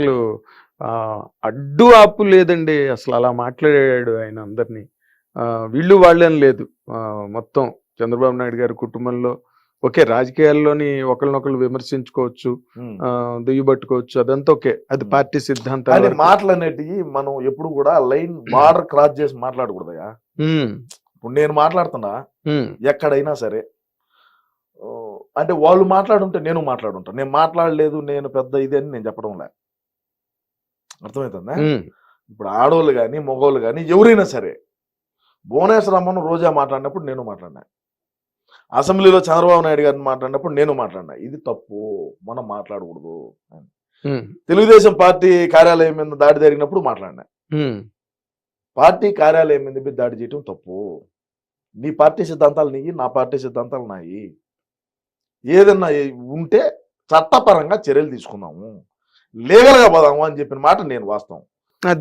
అసలు అడ్డు ఆపు లేదండి. అసలు అలా మాట్లాడాడు ఆయన అందరినీ. వీళ్ళు వాళ్ళని లేదు. మొత్తం చంద్రబాబు నాయుడు గారి కుటుంబంలో. ఓకే రాజకీయాల్లోని ఒకరినొకరు విమర్శించుకోవచ్చు దుయ్యబట్టుకోవచ్చు అదంతా ఓకే. అది. పార్టీ సిద్ధాంతాలు. మాటలు అనేటివి మనం ఎప్పుడు కూడా లైన్ బార్డర్ క్రాస్ చేసి మాట్లాడకూడదయా? ఉమ్, ఇప్పుడు నేను మాట్లాడుతున్నా ఎక్కడైనా సరే అంటే వాళ్ళు మాట్లాడుంటే నేను మాట్లాడుంటా. నేను మాట్లాడలేదు నేను పెద్ద ఇది అని నేను చెప్పడం లే అర్థమవుతుందా ఇప్పుడు ఆడవాళ్ళు కానీ మగవాళ్ళు కానీ ఎవరైనా సరే భువనేశ్వరమ్మను రోజా మాట్లాడినప్పుడు నేను మాట్లాడినా. అసెంబ్లీలో చంద్రబాబు నాయుడు గారిని మాట్లాడినప్పుడు నేను మాట్లాడినా. ఇది తప్పు మనం మాట్లాడకూడదు అని. తెలుగుదేశం పార్టీ కార్యాలయం మీద దాడి జరిగినప్పుడు మాట్లాడినా. పార్టీ కార్యాలయం మీద దాడి చేయటం తప్పు. నీ పార్టీ సిద్ధాంతాలు నీయి నా పార్టీ సిద్ధాంతాలు నాయి. ఏదన్నా ఉంటే చట్టపరంగా చర్యలు తీసుకుందాము. లీగల్గా పోదాము అని చెప్పిన మాట నేను వాస్తవం.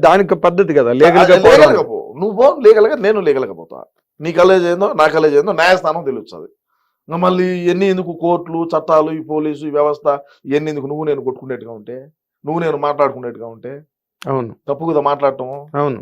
దానికి పద్ధతి కదా లీగల్గా అది లీగల్గా పో నువ్వు పో లీగల్గా నేను లీగల్గా పోతా. నీ కాలేజ్ ఏందో నా కాలేజ్ ఏందో న్యాయస్థానం తెలుస్తుంది. ఇంకా మళ్ళీ ఎన్ని ఎందుకు కోర్టులు చట్టాలు ఈ పోలీసు ఈ వ్యవస్థ ఇవన్నీ ఎందుకు నువ్వు నేను కొట్టుకునేట్టుగా ఉంటే నువ్వు నేను మాట్లాడుకునేట్టుగా ఉంటే? అవును. తప్పు కదా మాట్లాడటం. అవును.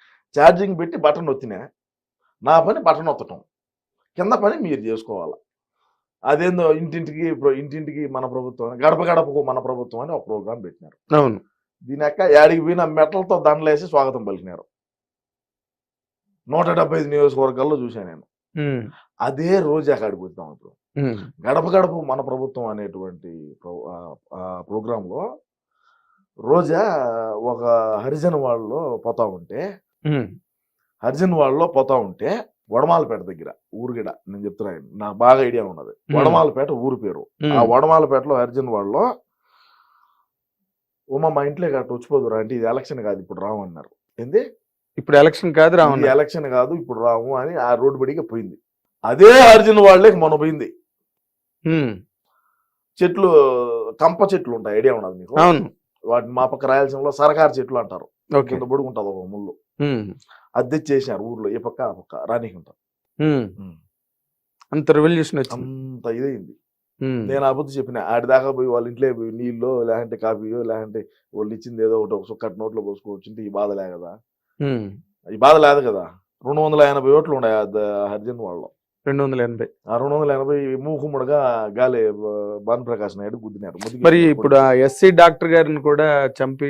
ఛార్జింగ్ పెట్టి బటన్ ఒత్తినా నా పని బటన్ ఒత్తటం కింద పని మీరు చేసుకోవాలి. అదేందో ఇంటింటికి ఇంటింటికి మన ప్రభుత్వం గడప గడపకు మన ప్రభుత్వం అని ఒక ప్రోగ్రాం పెట్టినారు. అవును. దీని యొక్క యాడికి పోయిన మెటలతో దండలేసి స్వాగతం పలికినారు. నూట డెబ్బై ఐదు నియోజకవర్గాల్లో చూశాను నేను. అదే రోజు అక్కడికి వద్దాం ఇప్పుడు. గడప గడప మన ప్రభుత్వం అనేటువంటి ప్రోగ్రాంలో రోజా ఒక హరిజన వాళ్ళు పోతా ఉంటే ఉమ్, అర్జున్ వాళ్ళలో పోతా ఉంటే వడమాలపేట దగ్గర ఊరుగిడ నేను చెప్తున్నా నాకు బాగా ఐడియా ఉన్నది. వడమాలపేట ఊరు పేరు. ఆ వడమాలపేటలో అర్జున్ వాళ్ళలో ఉమా మా ఇంట్లో గట్ట వచ్చిపోదురా అంటే ఇది ఎలక్షన్ కాదు ఇప్పుడు రాము అన్నారు. ఏంది? ఇప్పుడు ఎలక్షన్ కాదు రావణ ఎలక్షన్ కాదు ఇప్పుడు రాము అని ఆ రోడ్డు బడిగా పోయింది. అదే అర్జున్ వాళ్ళకి మొన్న పోయింది. చెట్లు కంప చెట్లు ఉంటాయి ఐడియా ఉన్నది మీకు అవును. వాటిని మా పక్క రాయలసీమలో సరకారు చెట్లు అంటారు. కింద పొడుగుంటది ఒక ముళ్ళు. ఉమ్, అది తెచ్చేసినారు ఊర్లో ఈ పక్క ఆ పక్క ఉమ్. అంత రెవల్యూషన్ అంత ఇదైంది నేను ఆ బుద్ధి చెప్పిన ఆడి దాకా పోయి వాళ్ళ ఇంట్లో పోయి నీళ్ళు లేదంటే కాఫీయో లేదంటే వాళ్ళు ఇచ్చింది ఏదో ఒకటి ఒక నోట్లో పోసుకోవచ్చు ఈ బాధ లే కదా ఈ బాధ లేదు కదా? రెండు వందల ఎనభై ఓట్లు ఉన్నాయి హరిజన్ వాళ్ళు రెండు వందల ఎనభై. ఆ రెండు వందల ఎనభై మూకుముడుగా గాలి భాను ప్రకాష్ నాయుడు గుద్దినారు మరి ఇప్పుడు ఎస్సీ డాక్టర్ గారిని కూడా చంపి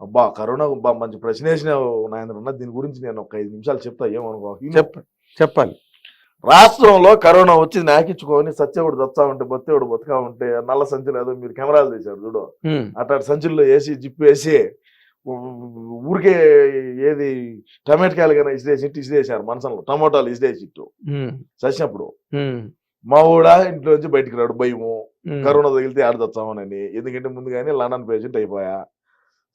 అబ్బా! కరోనా అబ్బా మంచి ప్రశ్న వేసినావు నాయన అన్న దీని గురించి నేను ఒక ఐదు నిమిషాలు చెప్తా ఏమనుకో? ఈయన చెప్ప చెప్పాలి. రాష్ట్రంలో కరోనా వచ్చి నాకించుకొని సత్యవుడు దత్తా ఉంటే బొత్తేవుడు బతుకా ఉంటే నల్ల సంచులు ఏదో మీరు కెమెరాలు తీశారు చూడు. ఉమ్, అట్లా సంచుల్లో వేసి జిప్పు వేసి ఊరికే ఏది టమాటకాయలు కానీ ఇసిరేసి ఇట్టు ఇసిరేసారు మనసంలో. టమోటాలు ఇసిరేసి ఇట్టు ఉమ్, సచ్చినప్పుడు ఉమ్, మా ఊడ ఇంట్లో నుంచి బయటికి రాడు భయము. కరోనా తగిలితే ఆడదొచ్చామనని ఎందుకంటే ముందుగానే లండన్ పేషెంట్ అయిపోయా.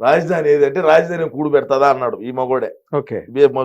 రాజధాని ఏదంటే రాజధాని కూడు పెడతాదా అన్నాడు ఈ మగోడే. ఓకే. బి మసూద్